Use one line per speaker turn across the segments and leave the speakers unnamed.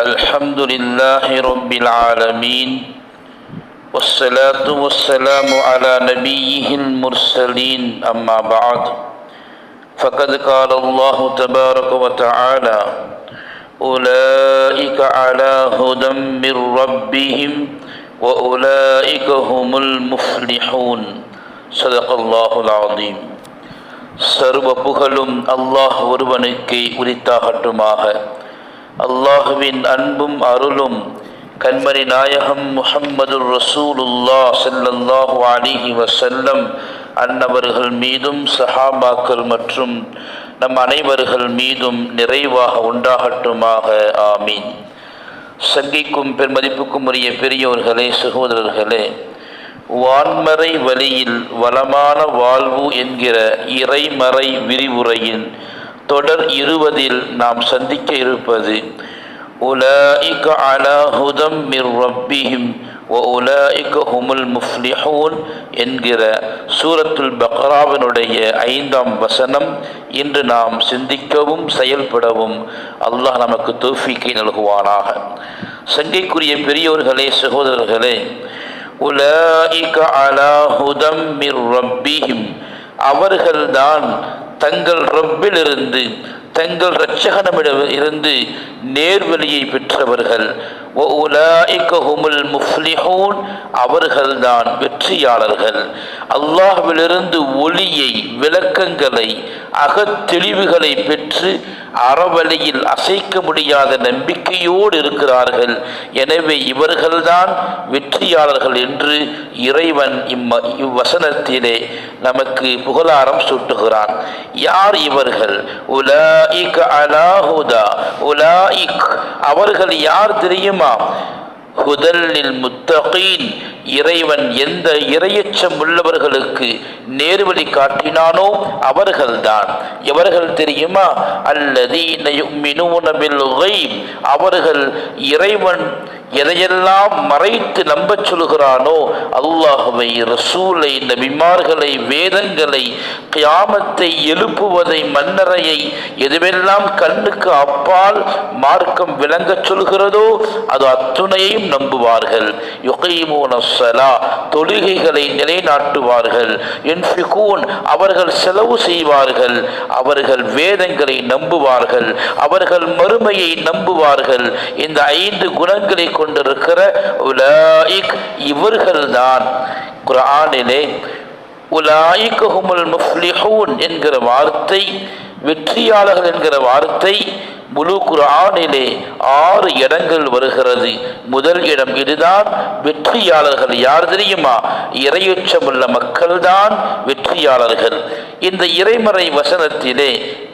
الحمد لله رب العالمين والصلاة والسلام على نبيه المرسلين أما بعد فقد قال الله تبارك وتعالى أولئك على هدى من ربهم وأولئك هم المفلحون صدق الله العظيم சர்வ புகழும் அல்லாஹ் ஒருவனுக்கு உரித்தாகட்டுமாக அல்லாஹுவின் அன்பும் அருளும் கண்மணி நாயகம் முஹம்மது ரசூலுல்லா செல்லல்லாஹு அலிஹி வசல்லம் அன்னவர்கள் மீதும் சஹாபாக்கள் மற்றும் நம் அனைவர்கள் மீதும் நிறைவாக உண்டாகட்டுமாக. ஆமீன். சங்கிக்கும் பெருமதிப்புக்கும் உரிய பெரியோர்களே சகோதரர்களே வான்மறை வழியில் வளமான வாழ்வு என்கிற இறைமறை விரிவுரையின் தொடர் இருபதில் நாம் சந்திக்க இருப்பது உலாஇக அலா ஹுதம் மிர் ரப்பிஹிம் வ உலாஇக ஹுமுல் முஃப்லிஹூன் என்கிற சூரத்துல் பக்ராவினுடைய ஐந்தாம் வசனம். இன்று நாம் சிந்திக்கவும் செயல்படவும் அல்லாஹ் நமக்கு தோஃபிக்கை நல்குவானாக. சங்கைக்குரிய பெரியோர்களே சகோதரர்களே உலாஇக அலா ஹுதம் மிர் ரப்பிஹிம் அவர்கள்தான் தங்கள் ரப்பிலிருந்து தங்கள் இரட்சகனமிடம் இருந்து நேர்வழியை பெற்றவர்கள். அவர்கள்தான் வெற்றியாளர்கள். அல்லாஹ்விலிருந்து ஒளியை விளக்கங்களை அகத்தெளிவுகளை பெற்று அறவழியில் அசைக்க முடியாத நம்பிக்கையோடு இருக்கிறார்கள். எனவே இவர்கள்தான் வெற்றியாளர்கள் என்று இறைவன் இம்ம இவ்வசனத்திலே நமக்கு புகழாரம் சூட்டுகிறான். யார் இவர்கள்? உலா இக் அலாஹுதா. உலாஇக் அவர்கள் யார் தெரியுமா? ஹுதல்லில் முத்தகீன் இறைவன் எந்த இரையச்சம் உள்ளவர்களுக்கு நேர்வழி காட்டினானோ அவர்கள்தான். எவர்கள் தெரியுமா? அல்லதீன அவர்கள் இறைவன் எதையெல்லாம் மறைத்து நம்பச் சொல்கிறானோ அல்லாஹுவை ரசூலை நபிமார்களை வேதங்களை கியாமத்தை எழுப்புவதை மன்னரையை எதுவெல்லாம் கண்ணுக்கு அப்பால் மார்க்கம் விளங்கச் சொல்கிறதோ அது அத்துணையும் நம்புவார்கள். யுகைமூனசலா தொழுகைகளை நிலைநாட்டுவார்கள். என்ஃபிகூன் அவர்கள் செலவு செய்வார்கள். அவர்கள் வேதங்களை நம்புவார்கள். அவர்கள் மறுமையை நம்புவார்கள். இந்த ஐந்து குணங்களை கொண்டிருக்கிற உலாயிக் இவர்கள்தான். குரானிலே உலாயிக் ஹுமுல் முஃப்லிஹூன் என்கிற வார்த்தை வெற்றியாளர்கள் என்கிற வார்த்தை முழு குரானிலே ஆறு இடங்கள் வருகிறது. முதல் இடம் இதுதான் வெற்றியாளர்கள் யார் தெரியுமா? இறையுச்சமுள்ள மக்கள்தான் வெற்றியாளர்கள். இந்த இறைமறை வசனத்திலே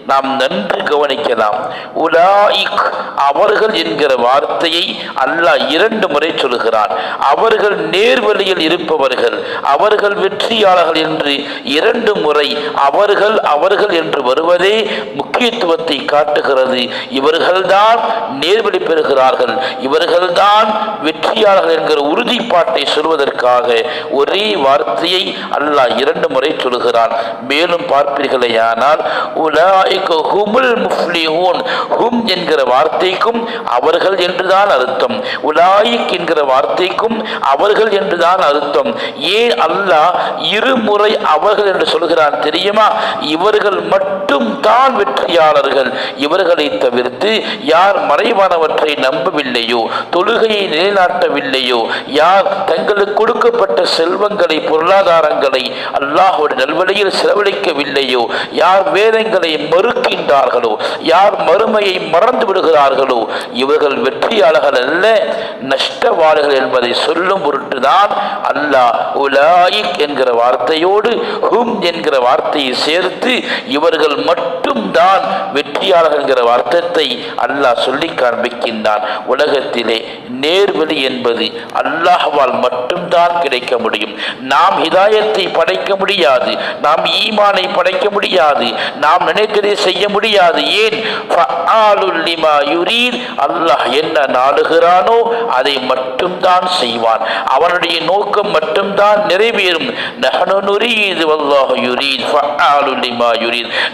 நாம் நன்று கவனிக்கலாம். உலாயிக் அவர்கள் என்கிற வார்த்தையை அல்லாஹ் இரண்டு முறை சொல்கிறான் அவர்கள் நேர்வழியில் இருப்பவர்கள் அவர்கள் வெற்றியாளர்கள் என்று இரண்டு முறை அவர்கள் அவர்கள் என்று வருவதே முக்கியத்துவத்தை காட்டுகிறது. இவர்கள்தான் நேர்வழி பெறுகிறார்கள். இவர்கள்தான் வெற்றியாளர்கள் என்கிற உறுதிப்பாட்டை சொல்வதற்காக ஒரே வார்த்தையை அல்லாஹ் இரண்டு முறை சொல்கிறான் மேலும் பார்ப்பீர்களேயானால் உலாய் ஹுமுல் முஃப்லிஹூன் ஹும் என்கிற வார்த்தைக்கும் அவர்கள் என்றுதான் அர்த்தம். உலாயிக் என்கிற வார்த்தைக்கும் அவர்கள் என்றுதான் அர்த்தம். ஏன் அல்லாஹ் இருமுறை அவர்கள் என்று சொல்கிறான் தெரியுமா? இவர்கள் மட்டும் தான் வெற்றியாளர்கள். இவர்களை தவிர்த்து யார் மறைவானவற்றை நம்பவில்லையோ தொழுகையை நிலைநாட்டவில்லையோ யார் தங்களுக்கு கொடுக்கப்பட்ட செல்வங்களை பொருளாதாரங்களை அல்லாஹோட நல்வழியில் செலவழிக்கவில்லையோ யார் வேதங்களை மறு வெறுக்கின்றார்களோ? யார் மறுமையை மறந்து விடுகிறார்களோ? இவர்கள் வெற்றியாளர்கள் அல்ல நஷ்டவாளிகள் என்பதை சொல்லும் பொருட்டுதான் அல்லாஹ் உலாயிக் என்கிற வார்த்தையோடு ஹும் என்கிற வார்த்தையை சேர்த்து இவர்கள் மட்டும்தான் வெற்றியாளர்கள் என்கிற அர்த்தத்தை அல்லாஹ் சொல்லி காண்பிக்கின்றான். உலகத்திலே நேர்வழி என்பது அல்லாஹ்வால் மட்டும்தான் கிடைக்க முடியும். நாம் ஹிதாயத்தை படைக்க முடியாது. நாம் ஈமானை படைக்க முடியாது. நாம் நினைத்ததை செய்ய முடியாது. ஏன்? அல்லாஹ் என்ன நாடுகிறானோ அதை மட்டும்தான் செய்வான். அவனுடைய நோக்கம் மட்டும்தான் நிறைவேறும்.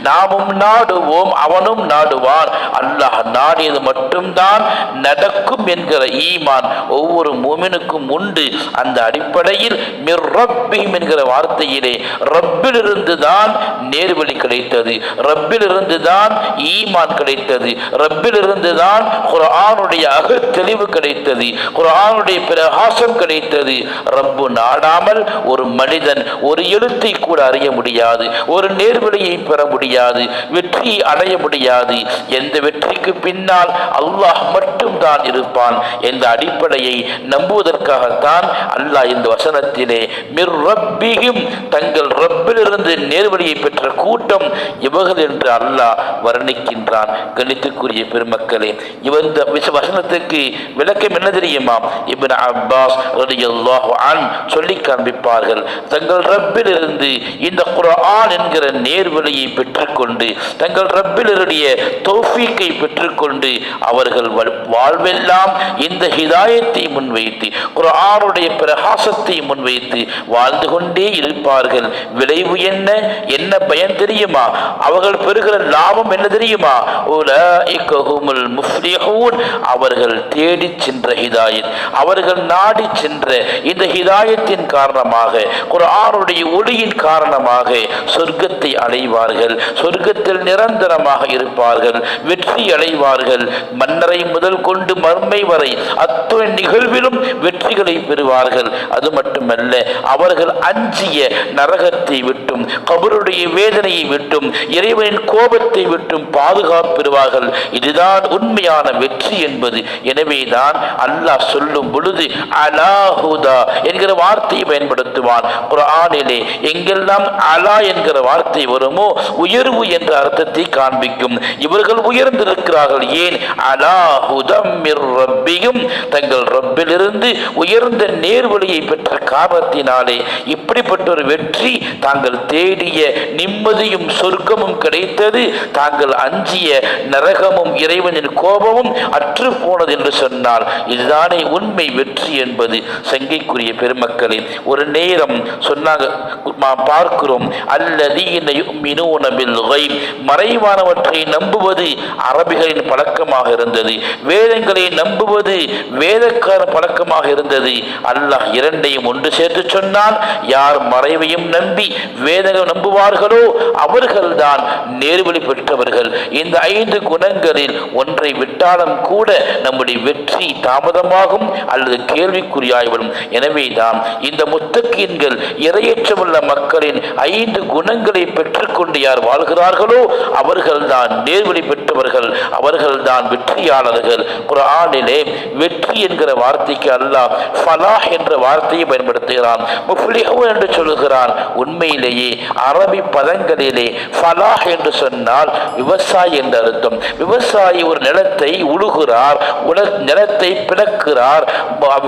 நாமும் நாடுவோம் அவனும் நாடுவான் அல்லாஹ் நாடியது மட்டும்தான் நடக்கும் என்கிற ஈமான் ஒவ்வொரு மூமினுக்கும் உண்டு. அந்த அடிப்படையில் மிர் ரப்பிஹிம் என்கிற வார்த்தையிலே ரப்பிலிருந்து தான் நேர்வழி கிடைத்தது. ரப்பிலிருந்து தான் ஈமான் கிடைத்தது. ரப்பிலிருந்து தான் குரானுடைய அகத்தெளிவு கிடைத்தது. குரானுடைய பிரகாசம் கிடைத்தது. ரப்பு நாடாமல் ஒரு மனிதன் ஒரு எழுத்தை கூட அறிய முடியாது. ஒரு நேர்வழியை பெற முடியாது. வெற்றியை அடைய முடியாது. எந்த வெற்றிக்கு பின்னால் அல்லாஹ் மட்டும் தான் இருப்பான் என்ற அடிப்படையை நம்புவதற்காகத்தான் அல்லாஹ் இந்த வசனத்திலே மிர் ரப்பியும் தங்கள் ரப்பிலிருந்து நேர்வழியை பெற்ற கூட்டம் இவர்கள் என்று அல்லாஹ் வர்ணிக்கின்றான். கணித்துக்குரிய பெருமக்களே இவன் இந்த வசனத்துக்கு விளக்கம் என்ன தெரியுமா? இபின் அப்பாஸ் அன் சொல்லி காண்பிப்பார்கள் தங்கள் ரப்பிலிருந்து இந்த குரான் என்கிற நேர்வழியை பெற்றுக்கொண்டு தங்கள் ரப்பிலிருந்து ரப்பிலருடைய தௌஃபீக்கை பெற்றுக்கொண்டு அவர்கள் வாழ்வெல்லாம் இந்த ஹிதாயத்தை முன்வைத்து குரானுடைய பிரகாசத்தை முன்வைத்து வாழ்ந்து கொண்டே இருப்பார்கள். விளைவு என்ன? என்ன பயன் தெரியுமா? அவர்கள் பெறுகிற லாபம் என்ன தெரியுமா? அவர்கள் தேடி சென்ற ஹிதாயத் அவர்கள் நாடி சென்ற இந்த ஹிதாயத்தின் காரணமாக குர்ஆனுடைய ஒளியின் காரணமாக சொர்க்கத்தை அடைவார்கள். சொர்க்கத்தில் நிரந்தரமாக இருப்பார்கள் வெற்றி அடைவார்கள். மன்னரை முதல் கொண்டு மர்மை வரை அத்துணை நிகழ்விலும் வெற்றிகளை பெறுவார்கள். அது மட்டுமல்ல அவர்கள் அஞ்சிய நரகத்தை விட்டும் கபருடைய வேதனையை விட்டும் இறைவனின் கோபத்தை விட்டும் பாதுகாப்பு பெறுவார்கள். இதுதான் உண்மையான வெற்றி என்பது. எனவேதான் அல்லாஹ் சொல்லும் பொழுது அலாஹுதா என்கிற வார்த்தையை பயன்படுத்துவான். குர்ஆனிலே எங்கெல்லாம் அலா என்கிற வார்த்தை வருமோ உயர்வு என்ற அர்த்தத்தை காண்பிக்கும். இருக்கும் இவர்கள் உயர்ந்திருக்கிறார்கள். ஏன்? அலாஹுதம் மிர் ரப்பியும். தங்கள் ரப்பிலிருந்து உயர்ந்த நேர்வழியை பெற்ற காரணத்தினாலே இப்படிப்பட்ட ஒரு வெற்றி தாங்கள் தேடிய நிம்மதியும் சொர்க்கமும் கிடைத்தது. தாங்கள் அஞ்சிய நரகமும் இறைவனின் கோபமும் அற்று போனது என்று சொன்னால் இதுதானே உண்மை வெற்றி என்பது. சங்கைக்குரிய பெருமக்களே ஒரு நேரம் சொன்னாங்க பார்க்கிறோம். அல்லது மறைவானவற்றை வேதங்களை நம்புவது அரபிகளின் பழக்கமாக இருந்தது. வேதங்களை நம்புவது வேதக்கார பழக்கமாக இருந்தது. அல்லாஹ் இரண்டையும் ஒன்று சேர்த்து சொன்னால் யார் மறைவையும் நம்பி வேதங்கள் நம்புவார்களோ அவர்கள்தான் நேர்வழி பெற்றவர்கள். இந்த ஐந்து குணங்களில் ஒன்றை விட்டாலும் கூட நம்முடைய வெற்றி தாமதமாகும் அல்லது கேள்விக்குறியாய்விடும் எனவேதான் இந்த முத்தக்கீன்கள் இரையற்றமுள்ள மக்களின் ஐந்து குணங்களை பெற்றுக்கொண்டு யார் வாழ்கிறார்களோ அவர்கள்தான் நேர்வழி பெற்றவர்கள் அவர்கள்தான் வெற்றியாளர்கள். குரானிலே வெற்றி என்கிற வார்த்தைக்கு அல்லாஹ் ஃபலாஹ் என்ற வார்த்தையை பயன்படுத்துகிறான். முஃப்லிஹு என்று சொல்லுகிறான். உண்மையிலேயே அரபி பதங்களிலே ஃபலாஹ் என்று சொன்னால் விவசாயி என்று அர்த்தம். விவசாயி ஒரு நிலத்தை உழுகிறார் உல நிலத்தை பிளக்கிறார்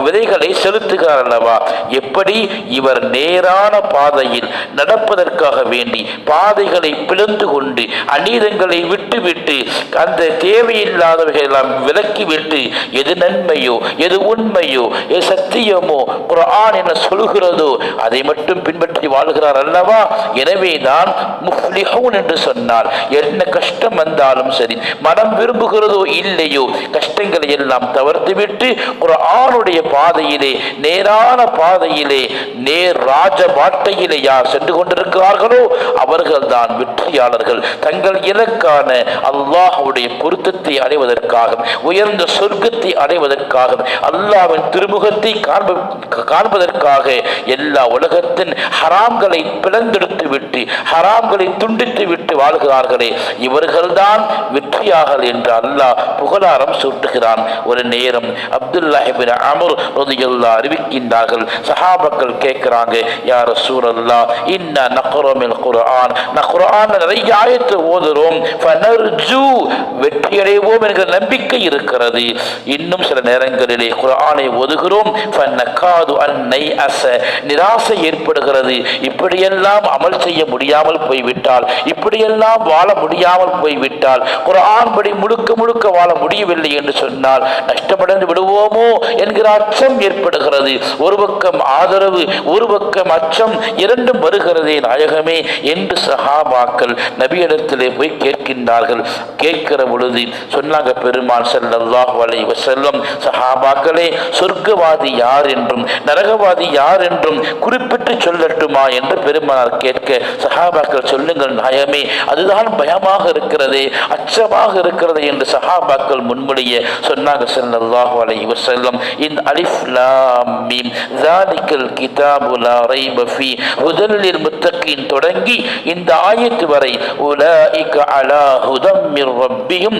விதைகளை செலுத்துகிறார் அல்லவா? எப்படி? இவர் நேரான பாதையில் நடப்பதற்காக வேண்டி பாதைகளை பிளந்து கொண்டு அநீதங்களை விட்டுவிட்டு அந்த தேவையில்லாதவைகள் எல்லாம் விலக்கிவிட்டு எது நன்மையோ எது உண்மையோ எது சத்தியமோ குரான் என சொல்கிறதோ அதை மட்டும் பின்பற்றி வாழ்கிறார் அல்லவா? எனவேதான் முஃப்லிஹூன் என்று சொன்னால் என்ன கஷ்டம் வந்தாலும் சரி மனம் விரும்புகிறதோ இல்லையோ கஷ்டங்களை எல்லாம் தவிர்த்துவிட்டு குர்ஆனுடைய பாதையிலே நேரான பாதையிலே நேர் ராஜ பாட்டையிலே யார் சென்று கொண்டிருக்கிறார்களோ அவர்கள்தான் வெற்றியாளர்கள். தங்கள் இலக்கான அல்லாஹ்வுடைய பொருத்தத்தை அடைவதற்காக உயர்ந்த சொர்க்கத்தை அடைவதற்காக அல்லாவின் திருமுகத்தை காண்பதற்காக எல்லா உலகத்தின் ஹராம்களை பிளந்தெடுத்து விட்டு ஹராம்களை துண்டித்து விட்டு வாழ்கிறார்களே இவர்கள்தான் வெற்றியார்கள் என்று அல்லாஹ் புகழாரம் சூட்டுகிறான் ஒரு நேரம் அப்துல்லாஹிபின் அமர் ரதியுல்லா அறிவிக்கின்றார்கள் சஹாபக்கள் கேட்கிறாங்க யார் சூரல்லா இன்ன நக்ரமில் குரான் நக்குரான் நிறைய ஆயத்து ஓதுறோம் ஃபனர்ஜு வெற்றி அடைவோம் என்கிற நம்பிக்கை இருக்கிறது. இன்னும் சில நேரங்களிலே குரானை ஒதுகிறோம் அன்னை அச நிராசை ஏற்படுகிறது. இப்படியெல்லாம் அமல் செய்ய முடியாமல் போய்விட்டால் இப்படியெல்லாம் வாழ முடியாமல் போய்விட்டால் குரான் படி முழுக்க முழுக்க வாழ முடியவில்லை என்று சொன்னால் நஷ்டமடைந்து விடுவோமோ என்கிற அச்சம் ஏற்படுகிறது. ஒரு பக்கம் ஆதரவு ஒரு பக்கம் அச்சம் இரண்டும் வருகிறதே நாயகமே என்று சஹாபாக்கள் நபியிடத்திலே போய் கேட்கின்றார்கள் கேட்கிற பொழுது சொன்னாங்க பெருமான் செல்லல்லாஹ் வலை செல்லம் சஹாபாக்களே சொர்க்கவாதி யார் என்றும் நரகவாதி யார் என்றும் குறிப்பிட்டு சொல்லட்டுமா? என்று பெருமானார் கேட்க சஹாபாக்கள் சொல்லுங்கள் நயமே அதுதான் பயமாக இருக்கிறதே அச்சமாக இருக்கிறது என்று சஹாபாக்கள் முன்மொழிய சொன்னாங்க செல்லல்லாஹ் வலை செல்லம் இந்த அலிஃப் லாம் மீம் ஜாலிக்கல் கிதாபு லா முதலில் முத்தக்கின் தொடங்கி இந்த ஆயத்து வரை உலாஇக அலா ரப்பியும்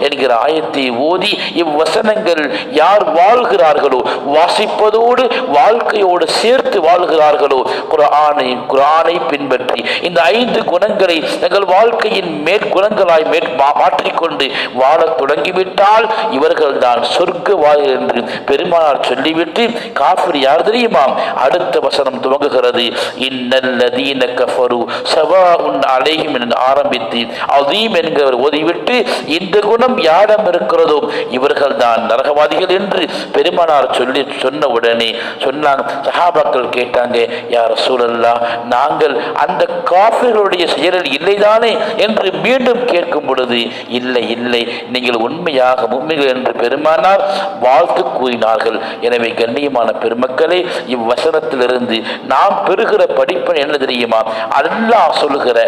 என்கிற ஆயத்தை ஓதி இவ்வசனங்கள் யார் வாழ்கிறார்களோ வாசிப்பதோடு வாழ்க்கையோடு சேர்த்து வாழ்கிறார்களோ குரானை குரானை பின்பற்றி இந்த ஐந்து குணங்களை தங்கள் வாழ்க்கையின் மேற்குணங்களாய் மேற் மா- மாற்றிக்கொண்டு வாழத் தொடங்கிவிட்டால் இவர்கள் தான் சொர்க்கவாதி என்று பெருமானார் சொல்லிவிட்டு காஃபிர் யார் தெரியுமா? அடுத்த வசனம் துவங்குகிறது. இன்னல்லதீன கஃபரு சவா உன் அலை அலைஹிம் என்று ஆரம்பித்து அதீம் என்கிறவர் ஓதிவிட்டு இந்த குணம் யாரிடம் இருக்கிறதோ இவர்கள் தான் நரகவாதிகள் என்று பெருமானார் சொல்லி சொன்ன உடனே சொன்னாங்க சஹாபாக்கள் கேட்டாங்க யார் சூழல்லா நாங்கள் அந்த காஃபிர்களுடைய செயலில் இல்லைதானே? என்று மீண்டும் கேட்கும் பொழுது இல்லை இல்லை நீங்கள் உண்மையாக உண்மைகள் என்று பெருமானார் வாழ்த்து கூறினார்கள். எனவே கண்ணியமான பெருமக்களே இவ்வசனத்திலிருந்து நாம் பெறுகிற படிப்பு என்ன தெரியுமா? அல்லாஹ் சொல்லுகிற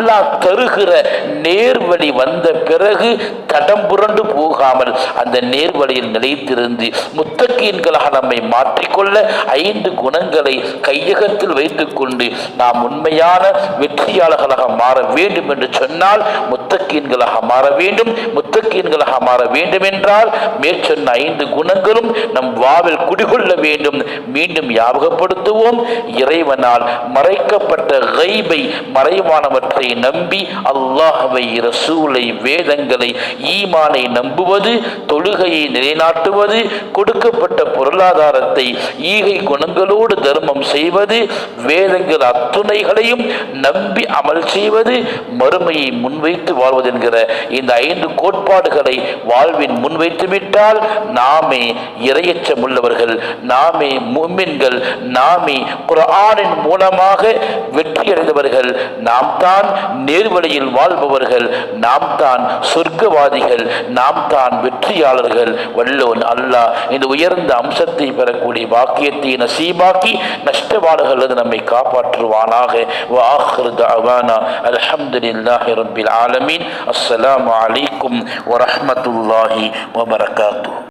அல்லாஹ் தருகிற நேர்வழி வந்த பிறகு தடம் புரண்டு போகாமல் அந்த நேர்வழியில் நிலைத்திருந்து முத்தக்கீன்களாக நம்மை மாற்றிக்கொள்ள ஐந்து குணங்களை கையகத்தில் வைத்துக்கொண்டு நாம் உண்மையான வெற்றியாளர்களாக மாற வேண்டும் என்று சொன்னால் முத்தக்கீன்களாக மாற வேண்டும். முத்தக்கீன்களாக மாற வேண்டும் என்றால் மேற்சொன்ன ஐந்து குணங்களும் நம் வாவில் குடிகொள்ள வேண்டும். மீண்டும் ஞாபகப்படுத்துவோம். இறைவனால் மறைக்கப்பட்ட கைபை மறைவானவற்றை நம்பி அல்லாஹவை ரசூலை வேதங்களை ஈமானை நம்புவது தொழுகையை நிலைநாட்டுவது கொடுக்கப்பட்ட பொருளாதாரத்தை ஈகை குணங்களோடு தர்மம் செய்வது வேதங்கள் அத்துணைகளையும் நம்பி அமல் செய்வது மறுமையை முன்வைத்து வாழ்வது என்கிற இந்த ஐந்து கோட்பாடுகளை வாழ்வின் முன்வைத்து விட்டால் நாமே இரையச்சம் உள்ளவர்கள் நாமே மும்மின்கள் நாமே குரானின் மூலமாக வெற்றி அடைந்தவர்கள் நாம் தான் நேர்வழியில் வாழ்பவர்கள் நாம் தான் சொர்க்கவாதிகள் நாம் தான் வெற்றியாளர்கள். வல்லோன் அல்லாஹ் இந்த உயர்ந்த அம்சத்தை பெறக்கூடிய பாக்கியத்தை நசீபாக்கி நஷ்டவாடுகள் நம்மை காப்பாற்றுவானாக. வாஹிர் தஅவானா. அல்ஹம்துலில்லாஹி ரப்பில் ஆலமீன். அஸ்ஸலாமு